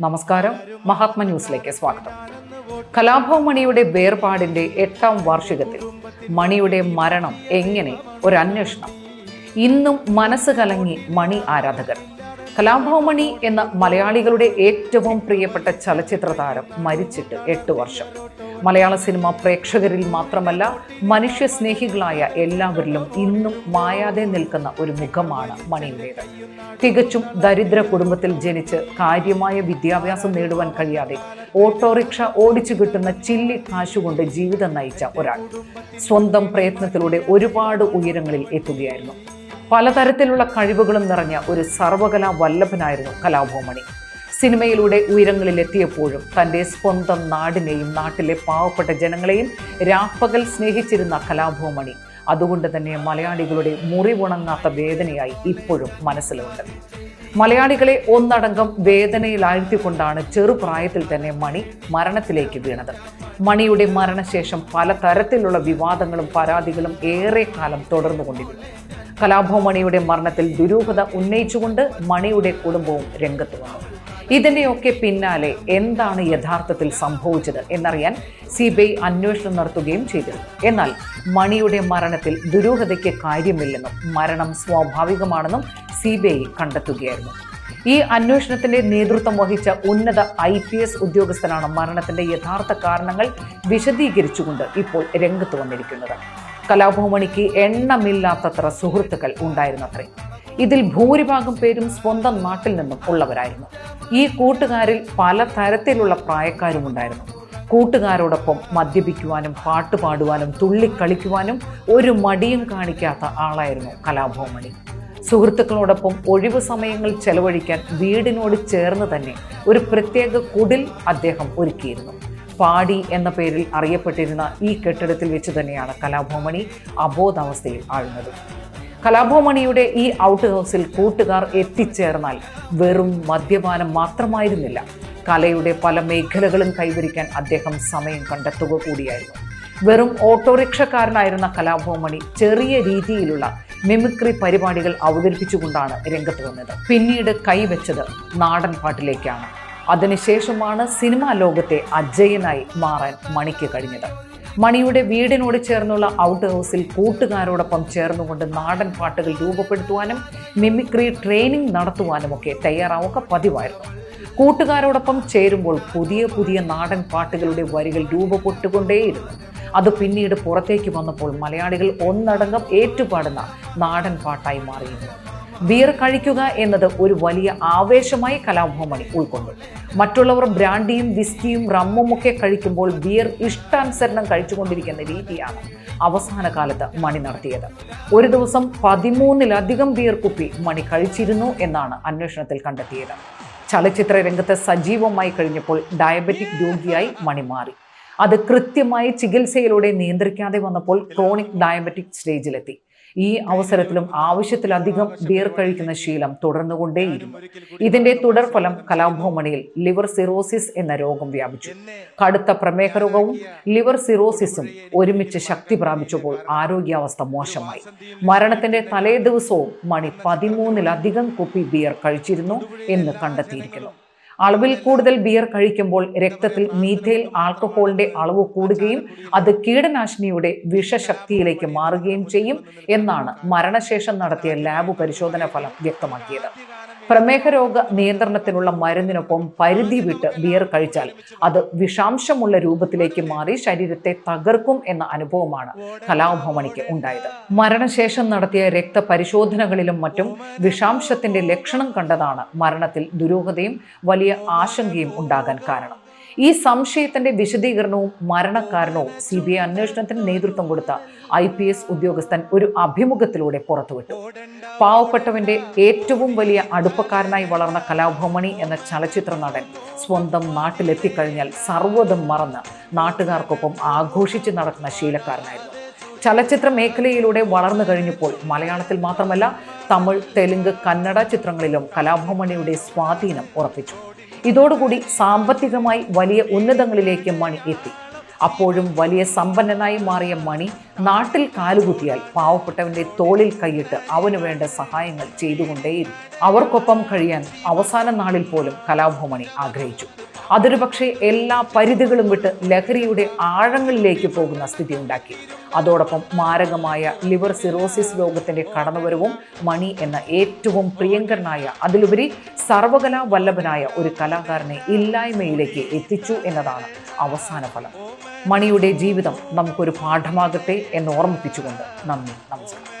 നമസ്കാരം. മഹാത്മ ന്യൂസിലേക്ക് സ്വാഗതം. കലാഭവ മണിയുടെ വേർപാടിന്റെ എട്ടാം വാർഷികത്തിൽ മണിയുടെ മരണം എങ്ങനെ? ഒരു അന്വേഷണം ഇന്നും മനസ്സ് കലങ്ങി മണി ആരാധകർ. കലാഭവൻ മണി എന്ന മലയാളികളുടെ ഏറ്റവും പ്രിയപ്പെട്ട ചലച്ചിത്ര താരം മരിച്ചിട്ട് എട്ട് വർഷം. മലയാള സിനിമ പ്രേക്ഷകരിൽ മാത്രമല്ല മനുഷ്യസ്നേഹികളായ എല്ലാവരിലും ഇന്നും മായാതെ നിൽക്കുന്ന ഒരു മുഖമാണ് മണിയുടേത് തികച്ചും ദരിദ്ര കുടുംബത്തിൽ ജനിച്ച് കാര്യമായ വിദ്യാഭ്യാസം നേടുവാൻ കഴിയാതെ ഓട്ടോറിക്ഷ ഓടിച്ചു കിട്ടുന്ന ചില്ലി കാശുകൊണ്ട് ജീവിതം നയിച്ച ഒരാൾ സ്വന്തം പ്രയത്നത്തിലൂടെ ഒരുപാട് ഉയരങ്ങളിൽ എത്തുകയായിരുന്നു. പലതരത്തിലുള്ള കഴിവുകളും നിറഞ്ഞ ഒരു സർവകലാ വല്ലഭനായിരുന്നു കലാഭോമണി സിനിമയിലൂടെ ഉയരങ്ങളിൽ എത്തിയപ്പോഴും തന്റെ സ്വന്തം നാടിനെയും നാട്ടിലെ പാവപ്പെട്ട ജനങ്ങളെയും രാപ്പകൽ സ്നേഹിച്ചിരുന്ന കലാഭോമണി അതുകൊണ്ട് തന്നെ മലയാളികളുടെ മുറിവുണങ്ങാത്ത വേദനയായി ഇപ്പോഴും മനസ്സിലുണ്ട്. മലയാളികളെ ഒന്നടങ്കം വേദനയിലാഴ്ത്തിക്കൊണ്ടാണ് ചെറുപ്രായത്തിൽ തന്നെ മണി മരണത്തിലേക്ക് വീണത്. മണിയുടെ മരണശേഷം പലതരത്തിലുള്ള വിവാദങ്ങളും പരാതികളും ഏറെക്കാലം കാലം തുടർന്നുകൊണ്ടിരുന്നു കലാഭവമണിയുടെ മരണത്തിൽ ദുരൂഹത ഉന്നയിച്ചുകൊണ്ട് മണിയുടെ കുടുംബവും രംഗത്ത് വന്നു. ഇതിന്റെയൊക്കെ പിന്നാലെ എന്താണ് യഥാർത്ഥത്തിൽ സംഭവിച്ചത് എന്നറിയാൻ സി ബി ഐ അന്വേഷണം നടത്തുകയും ചെയ്തിരുന്നു. എന്നാൽ മണിയുടെ മരണത്തിൽ ദുരൂഹതയ്ക്ക് കാര്യമില്ലെന്നും മരണം സ്വാഭാവികമാണെന്നും സി ബി ഐ കണ്ടെത്തുകയായിരുന്നു. ഈ അന്വേഷണത്തിന്റെ നേതൃത്വം വഹിച്ച ഉന്നത ഐ പി എസ് ഉദ്യോഗസ്ഥനാണ് മരണത്തിന്റെ യഥാർത്ഥ കാരണങ്ങൾ വിശദീകരിച്ചുകൊണ്ട് ഇപ്പോൾ രംഗത്ത് വന്നിരിക്കുന്നത്. കലാഭവമണിക്ക് എണ്ണമില്ലാത്തത്ര സുഹൃത്തുക്കൾ ഉണ്ടായിരുന്നത്രേ. ഇതിൽ ഭൂരിഭാഗം പേരും സ്വന്തം നാട്ടിൽ നിന്നും ഉള്ളവരായിരുന്നു. ഈ കൂട്ടുകാരിൽ പല തരത്തിലുള്ള പ്രായക്കാരും ഉണ്ടായിരുന്നു. കൂട്ടുകാരോടൊപ്പം മദ്യപിക്കുവാനും പാട്ടുപാടുവാനും തുള്ളിക്കളിക്കുവാനും ഒരു മടിയും കാണിക്കാത്ത ആളായിരുന്നു കലാഭവമണി. സുഹൃത്തുക്കളോടൊപ്പം ഒഴിവു സമയങ്ങൾ ചെലവഴിക്കാൻ വീടിനോട് ചേർന്ന് തന്നെ ഒരു പ്രത്യേക കുടിൽ അദ്ദേഹം ഒരുക്കിയിരുന്നു. പാടി എന്ന പേരിൽ അറിയപ്പെട്ടിരുന്ന ഈ കെട്ടിടത്തിൽ വെച്ച് തന്നെയാണ് കലാഭവമണി അബോധാവസ്ഥയിൽ ആഴുന്നത്. കലാഭോമണിയുടെ ഈ ഔട്ട് ഹൗസിൽ കൂട്ടുകാർ എത്തിച്ചേർന്നാൽ വെറും മദ്യപാനം മാത്രമായിരുന്നില്ല. കലയുടെ പല മേഖലകളും കൈവരിക്കാൻ അദ്ദേഹം സമയം കണ്ടെത്തുക കൂടിയായിരുന്നു. വെറും ഓട്ടോറിക്ഷക്കാരനായിരുന്ന കലാഭവമണി ചെറിയ രീതിയിലുള്ള മിമിക്രി പരിപാടികൾ അവതരിപ്പിച്ചുകൊണ്ടാണ് രംഗത്ത് വന്നത്. പിന്നീട് കൈവച്ചത് നാടൻ പാട്ടിലേക്കാണ്. അതിനുശേഷമാണ് സിനിമാ ലോകത്തെ അജയനായി മാറാൻ മണിക്ക് കഴിഞ്ഞത്. മണിയുടെ വീടിനോട് ചേർന്നുള്ള ഔട്ട് ഹൗസിൽ കൂട്ടുകാരോടൊപ്പം ചേർന്നുകൊണ്ട് നാടൻ പാട്ടുകൾ രൂപപ്പെടുത്തുവാനും മിമിക്രി ട്രെയിനിങ് നടത്തുവാനുമൊക്കെ തയ്യാറാവുക പതിവായിരുന്നു. കൂട്ടുകാരോടൊപ്പം ചേരുമ്പോൾ പുതിയ പുതിയ നാടൻ പാട്ടുകളുടെ വരികൾ രൂപപ്പെട്ടുകൊണ്ടേയിരുന്നു. അത് പിന്നീട് പുറത്തേക്ക് വന്നപ്പോൾ മലയാളികൾ ഒന്നടങ്കം ഏറ്റുപാടുന്ന നാടൻ പാട്ടായി മാറിയിരുന്നു. ബിയർ കഴിക്കുക എന്നത് ഒരു വലിയ ആവേശമായി കലാഭവമണി ഉൾക്കൊണ്ടു. മറ്റുള്ളവർ ബ്രാൻഡിയും വിസ്കിയും റമ്മും ഒക്കെ കഴിക്കുമ്പോൾ ബിയർ ഇഷ്ടാനുസരണം കഴിച്ചുകൊണ്ടിരിക്കുന്ന രീതിയാണ് അവസാന കാലത്ത് മണി നടത്തിയത്. ഒരു ദിവസം പതിമൂന്നിലധികം ബിയർ കുപ്പി മണി കഴിച്ചിരുന്നു എന്നാണ് അന്വേഷണത്തിൽ കണ്ടെത്തിയത്. ചലച്ചിത്ര രംഗത്ത് സജീവമായി കഴിഞ്ഞപ്പോൾ ഡയബറ്റിക് രോഗിയായി മണി മാറി. അത് കൃത്യമായി ചികിത്സയിലൂടെ നിയന്ത്രിക്കാതെ വന്നപ്പോൾ ക്രോണിക് ഡയബറ്റിക് സ്റ്റേജിലെത്തി. ഈ അവസരത്തിലും ആവശ്യത്തിലധികം ബിയർ കഴിക്കുന്ന ശീലം തുടർന്നുകൊണ്ടേയിരുന്നു. ഇതിന്റെ തുടർഫലം കലാഭവമണിയിൽ ലിവർ സിറോസിസ് എന്ന രോഗം വ്യാപിച്ചു. കടുത്ത പ്രമേഹ രോഗവും ലിവർ സിറോസിസും ഒരുമിച്ച് ശക്തി പ്രാപിച്ചപ്പോൾ ആരോഗ്യാവസ്ഥ മോശമായി. മരണത്തിന്റെ തലേ ദിവസവും മണി പതിമൂന്നിലധികം കുപ്പി ബിയർ കഴിച്ചിരുന്നു എന്ന് കണ്ടെത്തിയിരിക്കുന്നു. അളവിൽ കൂടുതൽ ബിയർ കഴിക്കുമ്പോൾ രക്തത്തിൽ മീഥൈൽ ആൽക്കഹോളിന്റെ അളവ് കൂടുകയും അത് കീടനാശിനിയുടെ വിഷശക്തിയിലേക്ക് മാറുകയും ചെയ്യും എന്നാണ് മരണശേഷം നടത്തിയ ലാബ് പരിശോധനാ ഫലം വ്യക്തമാക്കിയത്. പ്രമേഹ രോഗ നിയന്ത്രണത്തിനുള്ള മരുന്നിനൊപ്പം പരിധി വിട്ട് ബിയർ കഴിച്ചാൽ അത് വിഷാംശമുള്ള രൂപത്തിലേക്ക് മാറി ശരീരത്തെ തകർക്കും എന്ന അനുഭവമാണ് കലാഭവമണിക്ക് ഉണ്ടായത്. മരണശേഷം നടത്തിയ രക്തപരിശോധനകളിലും മറ്റും വിഷാംശത്തിന്റെ ലക്ഷണം കണ്ടതാണ് മരണത്തിൽ ദുരൂഹതയും വലിയ ആശങ്കയും ഉണ്ടാകാൻ കാരണം. ഈ സംശയത്തിന്റെ വിശദീകരണവും മരണകാരണവും സി ബി ഐ അന്വേഷണത്തിന് നേതൃത്വം കൊടുത്ത ഐ പി എസ് ഉദ്യോഗസ്ഥൻ ഒരു അഭിമുഖത്തിലൂടെ പുറത്തുവിട്ടു. പാവപ്പെട്ടവന്റെ ഏറ്റവും വലിയ അടുപ്പക്കാരനായി വളർന്ന കലാഭവമണി എന്ന ചലച്ചിത്ര നടൻ സ്വന്തം നാട്ടിലെത്തിക്കഴിഞ്ഞാൽ സർവതും മറന്ന് നാട്ടുകാർക്കൊപ്പം ആഘോഷിച്ച് നടക്കുന്ന ശീലക്കാരനായിരുന്നു. ചലച്ചിത്ര മേഖലയിലൂടെ വളർന്നു കഴിഞ്ഞപ്പോൾ മലയാളത്തിൽ മാത്രമല്ല തമിഴ് തെലുങ്ക് കന്നഡ ചിത്രങ്ങളിലും കലാഭവമണിയുടെ സ്വാധീനം ഉറപ്പിച്ചു. ഇതോടുകൂടി സാമ്പത്തികമായി വലിയ ഉന്നതങ്ങളിലേക്ക് മണി എത്തി. അപ്പോഴും വലിയ സമ്പന്നനായി മാറിയ മണി നാട്ടിൽ കാലുകുത്തിയാൽ പാവപ്പെട്ടവന്റെ തോളിൽ കൈയിട്ട് അവന് വേണ്ട സഹായങ്ങൾ ചെയ്തുകൊണ്ടേയിരുന്നു. അവർക്കൊപ്പം കഴിയാൻ അവസാന നാളിൽ പോലും കലാഭവമണി ആഗ്രഹിച്ചു. അതൊരു പക്ഷേ എല്ലാ പരിധികളും വിട്ട് ലഹരിയുടെ ആഴങ്ങളിലേക്ക് പോകുന്ന സ്ഥിതി ഉണ്ടാക്കി അതോടൊപ്പം മാരകമായ ലിവർ സിറോസിസ് രോഗത്തിന്റെ കടന്നുവരവും മണി എന്ന ഏറ്റവും പ്രിയങ്കരനായ അതിലുപരി സർവകലാ വല്ലഭനായ ഒരു കലാകാരനെ ഇല്ലായ്മയിലേക്ക് എത്തിച്ചു എന്നതാണ് അവസാന ഫലം. മണിയുടെ ജീവിതം നമുക്കൊരു പാഠമാകട്ടെ എന്ന് ഓർമ്മിപ്പിച്ചുകൊണ്ട് നന്ദി നമസ്കാരം.